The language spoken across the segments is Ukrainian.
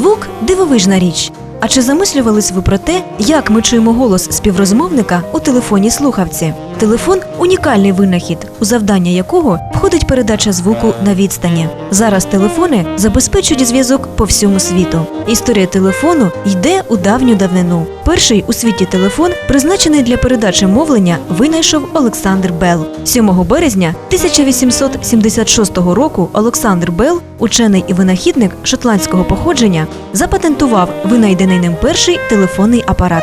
звук дивовижна річ. А чи замислювались ви про те, як ми чуємо голос співрозмовника у телефонній слухавці? Телефон унікальний винахід, у завдання якого входить передача звуку на відстані. Зараз телефони забезпечують зв'язок по всьому світу. Історія телефону йде у давню давнину. Перший у світі телефон, призначений для передачі мовлення, винайшов Олександр Белл. 7 березня 1876 року Олександр Белл, учений і винахідник шотландського походження, запатентував винайдений ним перший телефонний апарат.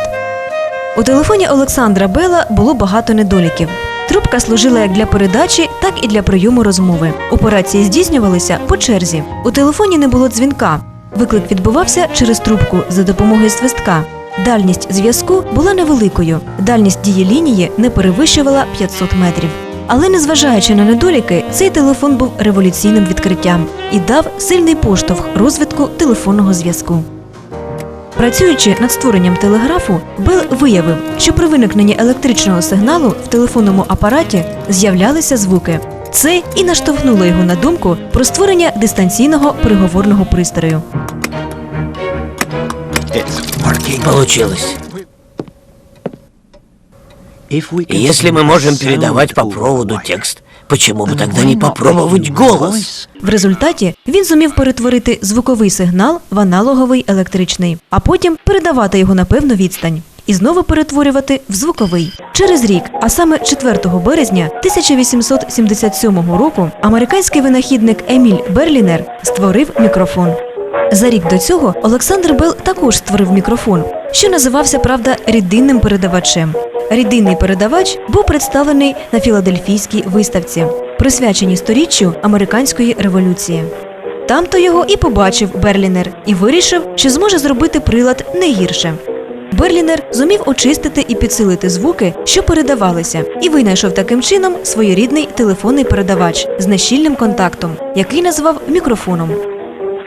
У телефоні Олександра Бела було багато недоліків. Трубка служила як для передачі, так і для прийому розмови. Операції здійснювалися по черзі. У телефоні не було дзвінка. Виклик відбувався через трубку за допомогою свистка. Дальність зв'язку була невеликою. Дальність дії лінії не перевищувала 500 метрів. Але незважаючи на недоліки, цей телефон був революційним відкриттям і дав сильний поштовх розвитку телефонного зв'язку. Працюючи над створенням телеграфу, Бел виявив, що при виникненні електричного сигналу в телефонному апараті з'являлися звуки. Це і наштовхнуло його на думку про створення дистанційного переговорного пристрою. Получилось. Если мы можем передавать по проводу текст, почему бы тогда не попробовать голос? В результаті він зумів перетворити звуковий сигнал в аналоговий електричний, а потім передавати його на певну відстань. І знову перетворювати в звуковий через рік, а саме 4 березня 1877 року, американський винахідник Еміль Берлінер створив мікрофон. За рік до цього Олександр Бел також створив мікрофон, що називався правда рідинним передавачем. Рідинний передавач був представлений на філадельфійській виставці, присвяченій сторіччю американської революції. Там-то його і побачив Берлінер і вирішив, що зможе зробити прилад не гірше. Берлінер зумів очистити і підсилити звуки, що передавалися, і винайшов таким чином своєрідний телефонний передавач з нещільним контактом, який назвав мікрофоном.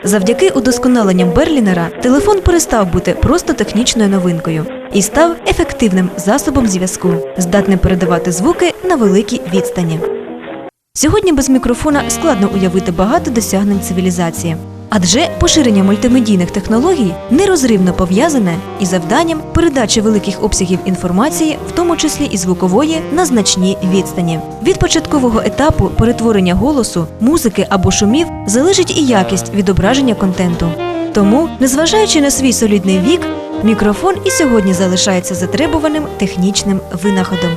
Завдяки удосконаленням Берлінера телефон перестав бути просто технічною новинкою і став ефективним засобом зв'язку, здатним передавати звуки на великій відстані. Сьогодні без мікрофона складно уявити багато досягнень цивілізації, адже поширення мультимедійних технологій нерозривно пов'язане із завданням передачі великих обсягів інформації, в тому числі і звукової, на значні відстані. Від початкового етапу перетворення голосу, музики або шумів залежить і якість відображення контенту. Тому, незважаючи на свій солідний вік, мікрофон і сьогодні залишається затребуваним технічним винаходом.